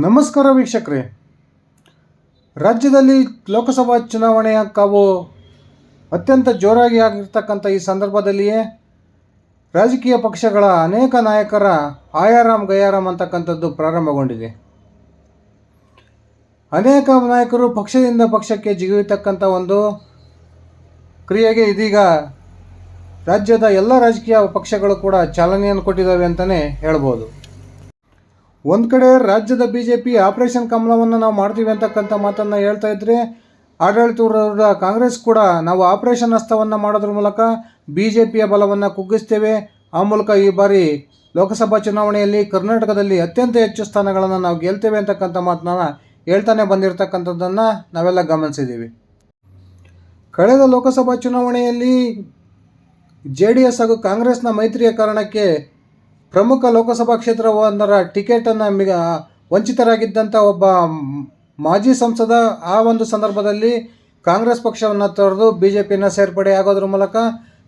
ನಮಸ್ಕಾರ ವೀಕ್ಷಕರೇ. ರಾಜ್ಯದಲ್ಲಿ ಲೋಕಸಭಾ ಚುನಾವಣೆಯ ಕಾವು ಅತ್ಯಂತ ಜೋರಾಗಿ ಆಗಿರ್ತಕ್ಕಂಥ ಈ ಸಂದರ್ಭದಲ್ಲಿಯೇ ರಾಜಕೀಯ ಪಕ್ಷಗಳ ಅನೇಕ ನಾಯಕರ ಆಯಾರಾಮ್ ಗಯಾರಾಮ್ ಅಂತಕ್ಕಂಥದ್ದು ಪ್ರಾರಂಭಗೊಂಡಿದೆ. ಅನೇಕ ನಾಯಕರು ಪಕ್ಷದಿಂದ ಪಕ್ಷಕ್ಕೆ ಜಿಗಿಯತಕ್ಕಂಥ ಒಂದು ಕ್ರಿಯೆಗೆ ಇದೀಗ ರಾಜ್ಯದ ಎಲ್ಲ ರಾಜಕೀಯ ಪಕ್ಷಗಳು ಕೂಡ ಚಾಲನೆಯನ್ನು ಕೊಟ್ಟಿದ್ದಾವೆ ಅಂತಲೇ ಹೇಳ್ಬೋದು. ಒಂದು ಕಡೆ ರಾಜ್ಯದ ಬಿ ಜೆ ಪಿ ಆಪರೇಷನ್ ಕಮಲವನ್ನು ನಾವು ಮಾಡ್ತೀವಿ ಅಂತಕ್ಕಂಥ ಮಾತನ್ನು ಹೇಳ್ತಾ ಇದ್ರೆ ಆಡಳಿತ ಕಾಂಗ್ರೆಸ್ ಕೂಡ ನಾವು ಆಪರೇಷನ್ ಹಸ್ತವನ್ನು ಮಾಡೋದ್ರ ಮೂಲಕ ಬಿ ಜೆ ಪಿಯ ಬಲವನ್ನು ಕುಗ್ಗಿಸ್ತೇವೆ. ಆ ಮೂಲಕ ಈ ಬಾರಿ ಲೋಕಸಭಾ ಚುನಾವಣೆಯಲ್ಲಿ ಕರ್ನಾಟಕದಲ್ಲಿ ಅತ್ಯಂತ ಹೆಚ್ಚು ಸ್ಥಾನಗಳನ್ನು ನಾವು ಗೆಲ್ತೇವೆ ಅಂತಕ್ಕಂಥ ಮಾತನ್ನ ಹೇಳ್ತಾನೆ ಬಂದಿರತಕ್ಕಂಥದ್ದನ್ನು ನಾವೆಲ್ಲ ಗಮನಿಸಿದ್ದೀವಿ. ಕಳೆದ ಲೋಕಸಭಾ ಚುನಾವಣೆಯಲ್ಲಿ ಜೆ ಡಿ ಎಸ್ ಹಾಗೂ ಕಾಂಗ್ರೆಸ್ನ ಮೈತ್ರಿಯ ಕಾರಣಕ್ಕೆ ಪ್ರಮುಖ ಲೋಕಸಭಾ ಕ್ಷೇತ್ರವೊಂದರ ಟಿಕೆಟನ್ನು ಮಿಗ ವಂಚಿತರಾಗಿದ್ದಂಥ ಒಬ್ಬ ಮಾಜಿ ಸಂಸದ ಆ ಒಂದು ಸಂದರ್ಭದಲ್ಲಿ ಕಾಂಗ್ರೆಸ್ ಪಕ್ಷವನ್ನು ತೊರೆದು ಬಿ ಜೆ ಪಿಯನ್ನು ಸೇರ್ಪಡೆ ಆಗೋದ್ರ ಮೂಲಕ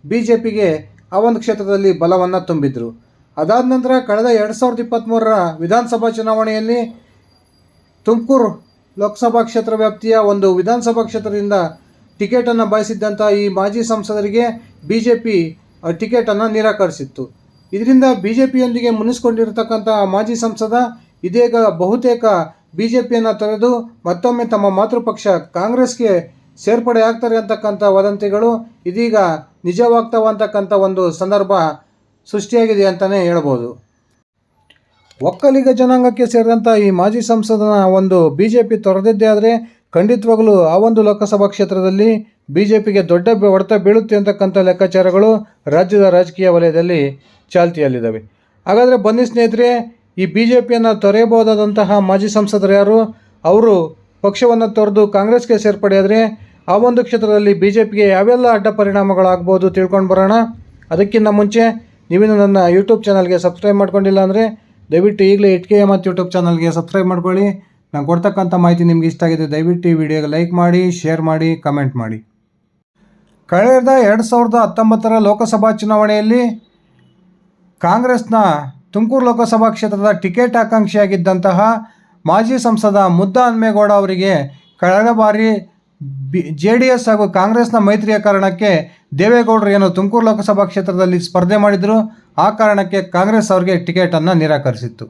ಬಿ ಜೆ ಪಿಗೆ ಆ ಒಂದು ಕ್ಷೇತ್ರದಲ್ಲಿ ಬಲವನ್ನು ತುಂಬಿದ್ರು. ಅದಾದ ನಂತರ ಕಳೆದ ಎರಡು ಸಾವಿರದ ಇಪ್ಪತ್ತ್ಮೂರರ ವಿಧಾನಸಭಾ ಚುನಾವಣೆಯಲ್ಲಿ ತುಮಕೂರು ಲೋಕಸಭಾ ಕ್ಷೇತ್ರ ವ್ಯಾಪ್ತಿಯ ಒಂದು ವಿಧಾನಸಭಾ ಕ್ಷೇತ್ರದಿಂದ ಟಿಕೆಟನ್ನು ಬಯಸಿದ್ದಂಥ ಈ ಮಾಜಿ ಸಂಸದರಿಗೆ ಬಿ ಜೆ ಪಿ ಟಿಕೆಟನ್ನು ನಿರಾಕರಿಸಿತ್ತು. ಇದರಿಂದ ಬಿ ಜೆ ಪಿಯೊಂದಿಗೆ ಮುನಿಸ್ಕೊಂಡಿರತಕ್ಕಂಥ ಮಾಜಿ ಸಂಸದ, ಇದೀಗ ಬಹುತೇಕ ಬಿ ಜೆ ಪಿಯನ್ನು ತೊರೆದು ಮತ್ತೊಮ್ಮೆ ತಮ್ಮ ಮಾತೃಪಕ್ಷ ಕಾಂಗ್ರೆಸ್ಗೆ ಸೇರ್ಪಡೆ ಆಗ್ತಾರೆ ಅಂತಕ್ಕಂಥ ವದಂತಿಗಳು ಇದೀಗ ನಿಜವಾಗ್ತವ ಅಂತಕ್ಕಂಥ ಒಂದು ಸಂದರ್ಭ ಸೃಷ್ಟಿಯಾಗಿದೆ ಅಂತಲೇ ಹೇಳ್ಬೋದು. ಒಕ್ಕಲಿಗ ಜನಾಂಗಕ್ಕೆ ಸೇರಿದಂಥ ಈ ಮಾಜಿ ಸಂಸದನ ಒಂದು ಬಿ ಜೆ ಪಿ ತೊರೆದಿದ್ದೇ ಆದರೆ ಖಂಡಿತವಾಗಲೂ ಆ ಒಂದು ಲೋಕಸಭಾ ಕ್ಷೇತ್ರದಲ್ಲಿ ಬಿ ಜೆ ಪಿಗೆ ದೊಡ್ಡ ಹೊಡೆತ ಬೀಳುತ್ತೆ ಅಂತಕ್ಕಂಥ ಲೆಕ್ಕಾಚಾರಗಳು ರಾಜ್ಯದ ರಾಜಕೀಯ ವಲಯದಲ್ಲಿ ಚಾಲ್ತಿಯಲ್ಲಿದ್ದಾವೆ. ಹಾಗಾದರೆ ಬನ್ನಿ ಸ್ನೇಹಿತರೆ, ಈ ಬಿ ಜೆ ಪಿಯನ್ನು ತೊರೆಯಬಹುದಾದಂತಹ ಮಾಜಿ ಸಂಸದರು ಯಾರು? ಅವರು ಪಕ್ಷವನ್ನು ತೊರೆದು ಕಾಂಗ್ರೆಸ್ಗೆ ಸೇರ್ಪಡೆಯಾದರೆ ಆ ಒಂದು ಕ್ಷೇತ್ರದಲ್ಲಿ ಬಿ ಜೆ ಪಿಗೆ ಯಾವೆಲ್ಲ ಅಡ್ಡ ಪರಿಣಾಮಗಳಾಗ್ಬೋದು ತಿಳ್ಕೊಂಡು ಬರೋಣ. ಅದಕ್ಕಿಂತ ಮುಂಚೆ ನೀವಿನ್ನು ನನ್ನ ಯೂಟ್ಯೂಬ್ ಚಾನಲ್ಗೆ ಸಬ್ಸ್ಕ್ರೈಬ್ ಮಾಡ್ಕೊಂಡಿಲ್ಲ ಅಂದರೆ ದಯವಿಟ್ಟು ಈಗಲೇ ಇಟ್ಕೆ ಮತ್ತು ಯೂಟ್ಯೂಬ್ ಚಾನಲ್ಗೆ ಸಬ್ಸ್ಕ್ರೈಬ್ ಮಾಡ್ಕೊಳ್ಳಿ. ನಾನು ಕೊಡ್ತಕ್ಕಂಥ ಮಾಹಿತಿ ನಿಮ್ಗೆ ಇಷ್ಟ ಆಗಿದೆ ದಯವಿಟ್ಟು ಈ ವಿಡಿಯೋಗೆ ಲೈಕ್ ಮಾಡಿ, ಶೇರ್ ಮಾಡಿ, ಕಮೆಂಟ್ ಮಾಡಿ. ಕಳೆದ ಎರಡು ಸಾವಿರದ ಹತ್ತೊಂಬತ್ತರ ಲೋಕಸಭಾ ಚುನಾವಣೆಯಲ್ಲಿ ಕಾಂಗ್ರೆಸ್ನ ತುಮಕೂರು ಲೋಕಸಭಾ ಕ್ಷೇತ್ರದ ಟಿಕೆಟ್ ಆಕಾಂಕ್ಷಿಯಾಗಿದ್ದಂತಹ ಮಾಜಿ ಸಂಸದ ಮುದ್ದ ಹನ್ಮೇಗೌಡ ಅವರಿಗೆ ಕಳೆದ ಬಾರಿ ಬಿ, ಜೆ ಡಿ ಎಸ್ ಹಾಗೂ ಕಾಂಗ್ರೆಸ್ನ ಮೈತ್ರಿಯ ಕಾರಣಕ್ಕೆ ದೇವೇಗೌಡರು ಏನು ತುಮಕೂರು ಲೋಕಸಭಾ ಕ್ಷೇತ್ರದಲ್ಲಿ ಸ್ಪರ್ಧೆ ಮಾಡಿದರು, ಆ ಕಾರಣಕ್ಕೆ ಕಾಂಗ್ರೆಸ್ ಅವರಿಗೆ ಟಿಕೆಟನ್ನು ನಿರಾಕರಿಸಿತ್ತು.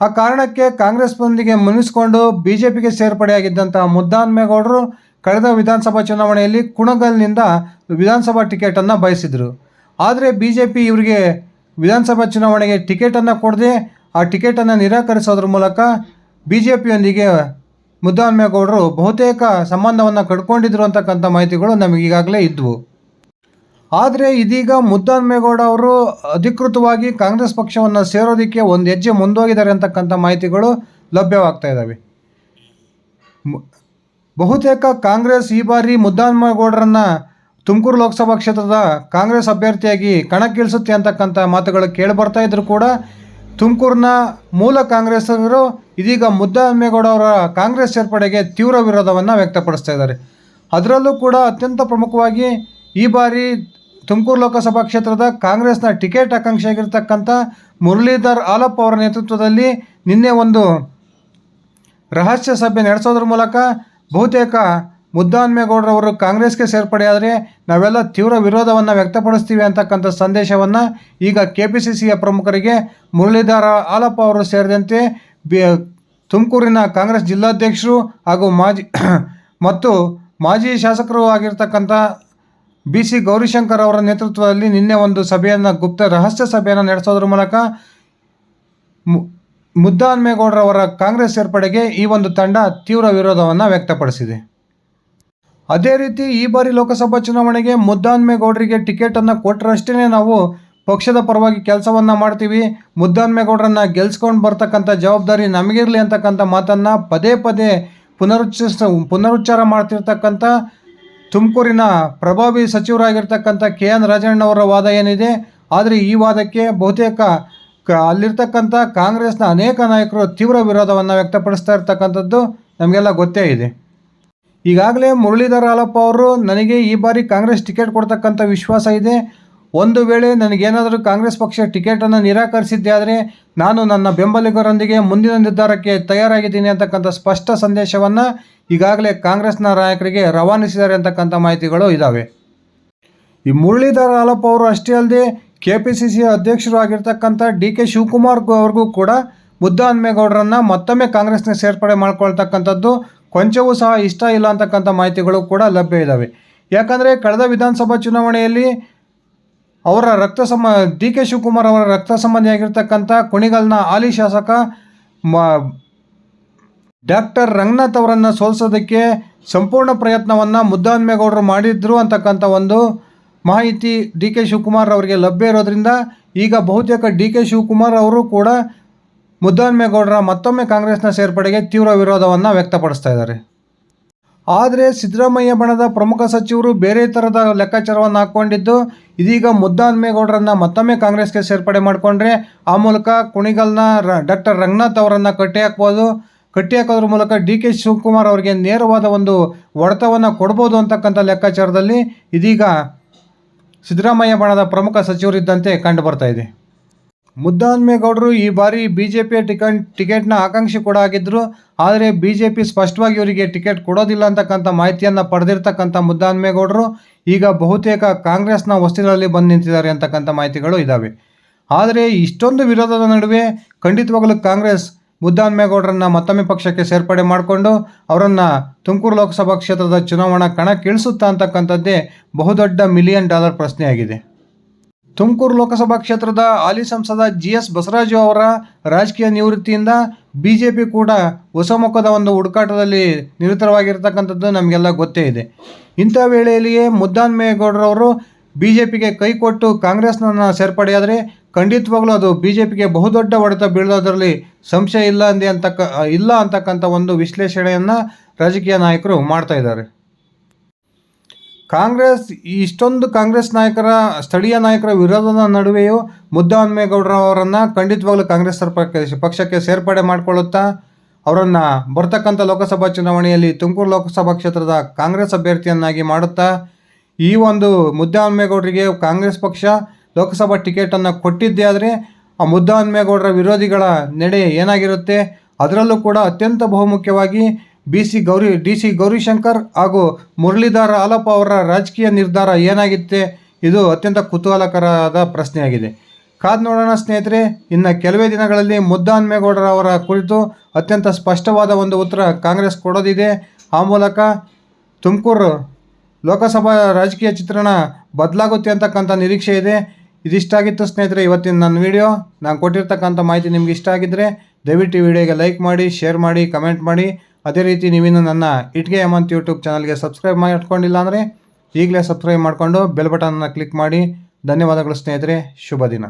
ಆ ಕಾರಣಕ್ಕೆ ಕಾಂಗ್ರೆಸ್ನೊಂದಿಗೆ ಮುನಿಸ್ಕೊಂಡು ಬಿ ಜೆ ಪಿಗೆ ಸೇರ್ಪಡೆಯಾಗಿದ್ದಂಥ ಮುದ್ದಾನ್ಮೇಗೌಡರು ಕಳೆದ ವಿಧಾನಸಭಾ ಚುನಾವಣೆಯಲ್ಲಿ ಕುಣಗಲ್ನಿಂದ ವಿಧಾನಸಭಾ ಟಿಕೆಟನ್ನು ಬಯಸಿದರು. ಆದರೆ ಬಿ ಜೆ ಪಿ ಇವರಿಗೆ ವಿಧಾನಸಭಾ ಚುನಾವಣೆಗೆ ಟಿಕೆಟನ್ನು ಕೊಡದೆ ಆ ಟಿಕೆಟನ್ನು ನಿರಾಕರಿಸೋದ್ರ ಮೂಲಕ ಬಿ ಜೆ ಪಿಯೊಂದಿಗೆ ಮುದ್ದಾನ್ಮೇಗೌಡರು ಬಹುತೇಕ ಸಂಬಂಧವನ್ನು ಕಡ್ಕೊಂಡಿದ್ರು ಅಂತಕ್ಕಂಥ ಮಾಹಿತಿಗಳು ನಮಗೀಗಾಗಲೇ ಇದ್ವು. ಆದರೆ ಇದೀಗ ಮುದ್ದಾನ್ಮೇಗೌಡ ಅವರು ಅಧಿಕೃತವಾಗಿ ಕಾಂಗ್ರೆಸ್ ಪಕ್ಷವನ್ನು ಸೇರೋದಕ್ಕೆ ಒಂದು ಹೆಜ್ಜೆ ಮುಂದೋಗಿದ್ದಾರೆ ಅಂತಕ್ಕಂಥ ಮಾಹಿತಿಗಳು ಲಭ್ಯವಾಗ್ತಾ ಇದ್ದಾವೆ ಬಹುತೇಕ ಕಾಂಗ್ರೆಸ್ ಈ ಬಾರಿ ಮುದ್ದಾನ್ಮೇಗೌಡರನ್ನು ತುಮಕೂರು ಲೋಕಸಭಾ ಕ್ಷೇತ್ರದ ಕಾಂಗ್ರೆಸ್ ಅಭ್ಯರ್ಥಿಯಾಗಿ ಕಣಕ್ಕಿಳಿಸುತ್ತೆ ಅಂತಕ್ಕಂಥ ಮಾತುಗಳು ಕೇಳಿಬರ್ತಾ ಇದ್ದರೂ ಕೂಡ ತುಮಕೂರಿನ ಮೂಲ ಕಾಂಗ್ರೆಸ್ಸರು ಇದೀಗ ಮುದ್ದಾನ್ಮೇಗೌಡ ಅವರ ಕಾಂಗ್ರೆಸ್ ಸೇರ್ಪಡೆಗೆ ತೀವ್ರ ವಿರೋಧವನ್ನು ವ್ಯಕ್ತಪಡಿಸ್ತಾ ಇದ್ದಾರೆ. ಅದರಲ್ಲೂ ಕೂಡ ಅತ್ಯಂತ ಪ್ರಮುಖವಾಗಿ ಈ ಬಾರಿ ತುಮಕೂರು ಲೋಕಸಭಾ ಕ್ಷೇತ್ರದ ಕಾಂಗ್ರೆಸ್ನ ಟಿಕೆಟ್ ಆಕಾಂಕ್ಷಿಯಾಗಿರ್ತಕ್ಕಂಥ ಮುರಳೀಧರ್ ಆಲಪ್ಪ ಅವರ ನೇತೃತ್ವದಲ್ಲಿ ನಿನ್ನೆ ಒಂದು ರಹಸ್ಯ ಸಭೆ ನಡೆಸೋದ್ರ ಮೂಲಕ ಬಹುತೇಕ ಮುದ್ದಾನ್ಮೇಗೌಡರವರು ಕಾಂಗ್ರೆಸ್ಗೆ ಸೇರ್ಪಡೆಯಾದರೆ ನಾವೆಲ್ಲ ತೀವ್ರ ವಿರೋಧವನ್ನು ವ್ಯಕ್ತಪಡಿಸ್ತೀವಿ ಅಂತಕ್ಕಂಥ ಸಂದೇಶವನ್ನು ಈಗ ಕೆ ಪಿ ಸಿ ಸಿಯ ಪ್ರಮುಖರಿಗೆ ಮುರಳೀಧರ ಆಲಪ್ಪ ಅವರು ಸೇರಿದಂತೆ ಬಿ, ತುಮಕೂರಿನ ಕಾಂಗ್ರೆಸ್ ಜಿಲ್ಲಾಧ್ಯಕ್ಷರು ಹಾಗೂ ಮಾಜಿ ಮತ್ತು ಮಾಜಿ ಶಾಸಕರು ಆಗಿರ್ತಕ್ಕಂಥ ಬಿ ಸಿ ಗೌರಿಶಂಕರ್ ಅವರ ನೇತೃತ್ವದಲ್ಲಿ ನಿನ್ನೆ ಒಂದು ಸಭೆಯನ್ನು, ಗುಪ್ತ ರಹಸ್ಯ ಸಭೆಯನ್ನು ನಡೆಸೋದ್ರ ಮೂಲಕ ಮುದ್ದಾನ್ಮೇಗೌಡರವರ ಕಾಂಗ್ರೆಸ್ ಸೇರ್ಪಡೆಗೆ ಈ ಒಂದು ತಂಡ ತೀವ್ರ ವಿರೋಧವನ್ನು ವ್ಯಕ್ತಪಡಿಸಿದೆ. ಅದೇ ರೀತಿ ಈ ಬಾರಿ ಲೋಕಸಭಾ ಚುನಾವಣೆಗೆ ಮುದ್ದಾನ್ಮೇಗೌಡರಿಗೆ ಟಿಕೆಟನ್ನು ಕೊಟ್ಟರಷ್ಟೇ ನಾವು ಪಕ್ಷದ ಪರವಾಗಿ ಕೆಲಸವನ್ನು ಮಾಡ್ತೀವಿ. ಮುದ್ದಾನ್ಮೇಗೌಡರನ್ನ ಗೆಲ್ಸ್ಕೊಂಡು ಬರ್ತಕ್ಕಂಥ ಜವಾಬ್ದಾರಿ ನಮಗಿರಲಿ ಅಂತಕ್ಕಂಥ ಮಾತನ್ನು ಪದೇ ಪದೇ ಪುನರುಚ್ಚರಿಸ ಪುನರುಚ್ಚಾರ ಮಾಡ್ತಿರ್ತಕ್ಕಂಥ ತುಮಕೂರಿನ ಪ್ರಭಾವಿ ಸಚಿವರಾಗಿರ್ತಕ್ಕಂಥ ಕೆ ಎನ್ ರಾಜಣ್ಣವರ ವಾದ ಏನಿದೆ, ಆದರೆ ಈ ವಾದಕ್ಕೆ ಬಹುತೇಕ ಕ ಅಲ್ಲಿರ್ತಕ್ಕಂಥ ಕಾಂಗ್ರೆಸ್ನ ಅನೇಕ ನಾಯಕರು ತೀವ್ರ ವಿರೋಧವನ್ನು ವ್ಯಕ್ತಪಡಿಸ್ತಾ ಇರ್ತಕ್ಕಂಥದ್ದು ನಮಗೆಲ್ಲ ಗೊತ್ತೇ ಇದೆ. ಈಗಾಗಲೇ ಮುರಳೀಧರ ಹಾಲಪ್ಪ ಅವರು, ನನಗೆ ಈ ಬಾರಿ ಕಾಂಗ್ರೆಸ್ ಟಿಕೆಟ್ ಕೊಡ್ತಕ್ಕಂಥ ವಿಶ್ವಾಸ ಇದೆ. ಒಂದು ವೇಳೆ ನನಗೇನಾದರೂ ಕಾಂಗ್ರೆಸ್ ಪಕ್ಷ ಟಿಕೆಟನ್ನು ನಿರಾಕರಿಸಿದ್ದೆ ಆದರೆ ನಾನು ನನ್ನ ಬೆಂಬಲಿಗರೊಂದಿಗೆ ಮುಂದಿನ ನಿರ್ಧಾರಕ್ಕೆ ತಯಾರಾಗಿದ್ದೀನಿ ಅಂತಕ್ಕಂಥ ಸ್ಪಷ್ಟ ಸಂದೇಶವನ್ನು ಈಗಾಗಲೇ ಕಾಂಗ್ರೆಸ್ನ ನಾಯಕರಿಗೆ ರವಾನಿಸಿದ್ದಾರೆ ಅಂತಕ್ಕಂಥ ಮಾಹಿತಿಗಳು ಇದ್ದಾವೆ ಈ ಮುರಳೀಧರ ಹಾಲಪ್ಪ ಅವರು ಅಷ್ಟೇ ಅಲ್ಲದೆ ಕೆ ಪಿ ಸಿ ಸಿ ಅಧ್ಯಕ್ಷರು ಆಗಿರ್ತಕ್ಕಂಥ ಡಿ ಕೆ ಶಿವಕುಮಾರ್ ಅವ್ರಿಗೂ ಕೂಡ ಮುದ್ದಹನ್ಮೇಗೌಡರನ್ನು ಮತ್ತೊಮ್ಮೆ ಕಾಂಗ್ರೆಸ್ನ ಸೇರ್ಪಡೆ ಮಾಡ್ಕೊಳ್ತಕ್ಕಂಥದ್ದು ಕೊಂಚವೂ ಸಹ ಇಷ್ಟ ಇಲ್ಲ ಅಂತಕ್ಕಂಥ ಮಾಹಿತಿಗಳು ಕೂಡ ಲಭ್ಯ ಇದ್ದಾವೆ ಯಾಕಂದರೆ ಕಳೆದ ವಿಧಾನಸಭಾ ಚುನಾವಣೆಯಲ್ಲಿ ಅವರ ರಕ್ತ ಸಮ ಡಿ ಕೆ ಶಿವಕುಮಾರ್ ಅವರ ರಕ್ತ ಸಂಬಂಧಿಯಾಗಿರ್ತಕ್ಕಂಥ ಕುಣಿಗಲ್ನ ಹಾಲಿ ಶಾಸಕ ಮ ಡಾಕ್ಟರ್ ರಂಗನಾಥ್ ಅವರನ್ನು ಸೋಲಿಸೋದಕ್ಕೆ ಸಂಪೂರ್ಣ ಪ್ರಯತ್ನವನ್ನು ಮುದ್ದಹನ್ಮೇಗೌಡರು ಮಾಡಿದ್ರು ಅಂತಕ್ಕಂಥ ಒಂದು ಮಾಹಿತಿ ಡಿ ಕೆ ಶಿವಕುಮಾರ್ ಅವರಿಗೆ ಲಭ್ಯ ಇರೋದ್ರಿಂದ ಈಗ ಬಹುತೇಕ ಡಿ ಕೆ ಶಿವಕುಮಾರ್ ಅವರು ಕೂಡ ಮುದ್ದಹನುಮೇಗೌಡರ ಮತ್ತೊಮ್ಮೆ ಕಾಂಗ್ರೆಸ್ನ ಸೇರ್ಪಡೆಗೆ ತೀವ್ರ ವಿರೋಧವನ್ನು ವ್ಯಕ್ತಪಡಿಸ್ತಾ ಇದ್ದಾರೆ. ಆದರೆ ಸಿದ್ದರಾಮಯ್ಯ ಬಣದ ಪ್ರಮುಖ ಸಚಿವರು ಬೇರೆ ಥರದ ಲೆಕ್ಕಾಚಾರವನ್ನು ಹಾಕ್ಕೊಂಡಿದ್ದು, ಇದೀಗ ಮುದ್ದಾನ್ಮೇಗೌಡರನ್ನು ಮತ್ತೊಮ್ಮೆ ಕಾಂಗ್ರೆಸ್ಗೆ ಸೇರ್ಪಡೆ ಮಾಡಿಕೊಂಡ್ರೆ ಆ ಮೂಲಕ ಕುಣಿಗಲ್ನ ರ, ಡಾಕ್ಟರ್ ರಂಗನಾಥ್ ಅವರನ್ನು ಕಟ್ಟಿ ಹಾಕ್ಬೋದು. ಕಟ್ಟಿ ಹಾಕೋದ್ರ ಮೂಲಕ ಡಿ ಕೆ ಶಿವಕುಮಾರ್ ಅವರಿಗೆ ನೇರವಾದ ಒಂದು ಒಡೆತವನ್ನು ಕೊಡ್ಬೋದು ಅಂತಕ್ಕಂಥ ಲೆಕ್ಕಾಚಾರದಲ್ಲಿ ಇದೀಗ ಸಿದ್ದರಾಮಯ್ಯ ಬಣದ ಪ್ರಮುಖ ಸಚಿವರಿದ್ದಂತೆ ಕಂಡು ಬರ್ತಾ ಇದೆ. ಮುದ್ದಾನ್ಮೇಗೌಡರು ಈ ಬಾರಿ ಬಿ ಜೆ ಪಿಯ ಟಿಕೆಟ್ ಟಿಕೆಟ್ನ ಆಕಾಂಕ್ಷಿ ಕೂಡ ಆಗಿದ್ದರು ಆದರೆ ಬಿ ಜೆ ಪಿ ಸ್ಪಷ್ಟವಾಗಿ ಇವರಿಗೆ ಟಿಕೆಟ್ ಕೊಡೋದಿಲ್ಲ ಅಂತಕ್ಕಂಥ ಮಾಹಿತಿಯನ್ನು ಪಡೆದಿರ್ತಕ್ಕಂಥ ಮುದ್ದಾನ್ಮೇಗೌಡರು ಈಗ ಬಹುತೇಕ ಕಾಂಗ್ರೆಸ್ನ ವಸ್ತುಗಳಲ್ಲಿ ಬಂದು ನಿಂತಿದ್ದಾರೆ ಅಂತಕ್ಕಂಥ ಮಾಹಿತಿಗಳು ಇದ್ದಾವೆ ಆದರೆ ಇಷ್ಟೊಂದು ವಿರೋಧದ ನಡುವೆ ಖಂಡಿತವಾಗಲೂ ಕಾಂಗ್ರೆಸ್ ಮುದ್ದಹನುಮೇಗೌಡರನ್ನ ಮತ್ತೊಮ್ಮೆ ಪಕ್ಷಕ್ಕೆ ಸೇರ್ಪಡೆ ಮಾಡಿಕೊಂಡು ಅವರನ್ನು ತುಮಕೂರು ಲೋಕಸಭಾ ಕ್ಷೇತ್ರದ ಚುನಾವಣಾ ಕಣಕ್ಕಿಳಿಸುತ್ತಾ ಅಂತಕ್ಕಂಥದ್ದೇ ಬಹುದೊಡ್ಡ ಮಿಲಿಯನ್ ಡಾಲರ್ ಪ್ರಶ್ನೆಯಾಗಿದೆ. ತುಮಕೂರು ಲೋಕಸಭಾ ಕ್ಷೇತ್ರದ ಹಾಲಿ ಸಂಸದ ಜಿ ಎಸ್ ಬಸವರಾಜು ಅವರ ರಾಜಕೀಯ ನಿವೃತ್ತಿಯಿಂದ ಬಿ ಜೆ ಪಿ ಕೂಡ ಹೊಸಮುಖದ ಒಂದು ಹುಡುಕಾಟದಲ್ಲಿ ನಿರತರವಾಗಿರ್ತಕ್ಕಂಥದ್ದು ನಮಗೆಲ್ಲ ಗೊತ್ತೇ ಇದೆ. ಇಂಥ ವೇಳೆಯಲ್ಲಿಯೇ ಮುದ್ದಾನ್ಮೇಗೌಡರವರು ಬಿ ಜೆ ಪಿಗೆ ಕೈ ಕೊಟ್ಟು ಕಾಂಗ್ರೆಸ್ನ ಸೇರ್ಪಡೆಯಾದರೆ ಖಂಡಿತವಾಗಲೂ ಅದು ಬಿ ಜೆ ಪಿಗೆ ಬಹುದೊಡ್ಡ ಹೊಡೆತ ಬೀಳೋದರಲ್ಲಿ ಸಂಶಯ ಇಲ್ಲ ಅಂದೆ ಅಂತಕ್ಕ ಇಲ್ಲ ಅಂತಕ್ಕಂಥ ಒಂದು ವಿಶ್ಲೇಷಣೆಯನ್ನು ರಾಜಕೀಯ ನಾಯಕರು ಮಾಡ್ತಾ ಇದ್ದಾರೆ. ಕಾಂಗ್ರೆಸ್, ಇಷ್ಟೊಂದು ಕಾಂಗ್ರೆಸ್ ನಾಯಕರ, ಸ್ಥಳೀಯ ನಾಯಕರ ವಿರೋಧದ ನಡುವೆಯೂ ಮುದ್ದಹನುಮೇಗೌಡರ ಅವರನ್ನು ಖಂಡಿತವಾಗ್ಲೂ ಕಾಂಗ್ರೆಸ್ ಸರ್ಪ ಪಕ್ಷಕ್ಕೆ ಸೇರ್ಪಡೆ ಮಾಡಿಕೊಳ್ಳುತ್ತಾ, ಅವರನ್ನು ಬರ್ತಕ್ಕಂಥ ಲೋಕಸಭಾ ಚುನಾವಣೆಯಲ್ಲಿ ತುಮಕೂರು ಲೋಕಸಭಾ ಕ್ಷೇತ್ರದ ಕಾಂಗ್ರೆಸ್ ಅಭ್ಯರ್ಥಿಯನ್ನಾಗಿ ಮಾಡುತ್ತಾ, ಈ ಒಂದು ಮುದ್ದಹನ್ಮೇಗೌಡರಿಗೆ ಕಾಂಗ್ರೆಸ್ ಪಕ್ಷ ಲೋಕಸಭಾ ಟಿಕೆಟನ್ನು ಕೊಟ್ಟಿದ್ದೇ ಆದರೆ ಆ ಮುದ್ದಾನ್ಮೇಗೌಡರ ವಿರೋಧಿಗಳ ನಡೆ ಏನಾಗಿರುತ್ತೆ? ಅದರಲ್ಲೂ ಕೂಡ ಅತ್ಯಂತ ಬಹುಮುಖ್ಯವಾಗಿ B C Gauri, D C Gaurishankar ಹಾಗೂ ಮುರಳೀಧರ ಆಲಪ್ಪ ಅವರ ರಾಜಕೀಯ ನಿರ್ಧಾರ ಏನಾಗಿತ್ತೆ? ಇದು ಅತ್ಯಂತ ಕುತೂಹಲಕರವಾದ ಪ್ರಶ್ನೆಯಾಗಿದೆ. ಕಾದ್ ನೋಡೋಣ ಸ್ನೇಹಿತರೆ, ಇನ್ನು ಕೆಲವೇ ದಿನಗಳಲ್ಲಿ ಮುದ್ದಾನ್ಮೇಗೌಡರ ಅವರ ಕುರಿತು ಅತ್ಯಂತ ಸ್ಪಷ್ಟವಾದ ಒಂದು ಉತ್ತರ ಕಾಂಗ್ರೆಸ್ ಕೊಡೋದಿದೆ. ಆ ಮೂಲಕ ತುಮಕೂರು ಲೋಕಸಭಾ ರಾಜಕೀಯ ಚಿತ್ರಣ ಬದಲಾಗುತ್ತೆ ಅಂತಕ್ಕಂಥ ನಿರೀಕ್ಷೆ ಇದೆ. ಇದಿಷ್ಟಾಗಿತ್ತು ಸ್ನೇಹಿತರೆ ಇವತ್ತಿನ ನನ್ನ ವಿಡಿಯೋ ನಾನು ಕೊಟ್ಟಿರ್ತಕ್ಕಂಥ ಮಾಹಿತಿ ನಿಮ್ಗೆ ಇಷ್ಟ ಆಗಿದ್ದರೆ ದಯವಿಟ್ಟು ವಿಡಿಯೋಗೆ ಲೈಕ್ ಮಾಡಿ ಶೇರ್ ಮಾಡಿ ಕಮೆಂಟ್ ಮಾಡಿ. ಅದೇ ರೀತಿ ನೀವಿನ್ನು ನನ್ನ ಇಟ್ಗೆ ಹೇಮಂತ್ ಯೂಟ್ಯೂಬ್ ಚಾನಲ್ಗೆ ಸಬ್ಸ್ಕ್ರೈಬ್ ಮಾಡ್ಕೊಂಡಿಲ್ಲ ಅಂದರೆ ಈಗಲೇ ಸಬ್ಸ್ಕ್ರೈಬ್ ಮಾಡಿಕೊಂಡು ಬೆಲ್ ಬಟನನ್ನು ಕ್ಲಿಕ್ ಮಾಡಿ. ಧನ್ಯವಾದಗಳು ಸ್ನೇಹಿತರೆ, ಶುಭ ದಿನ.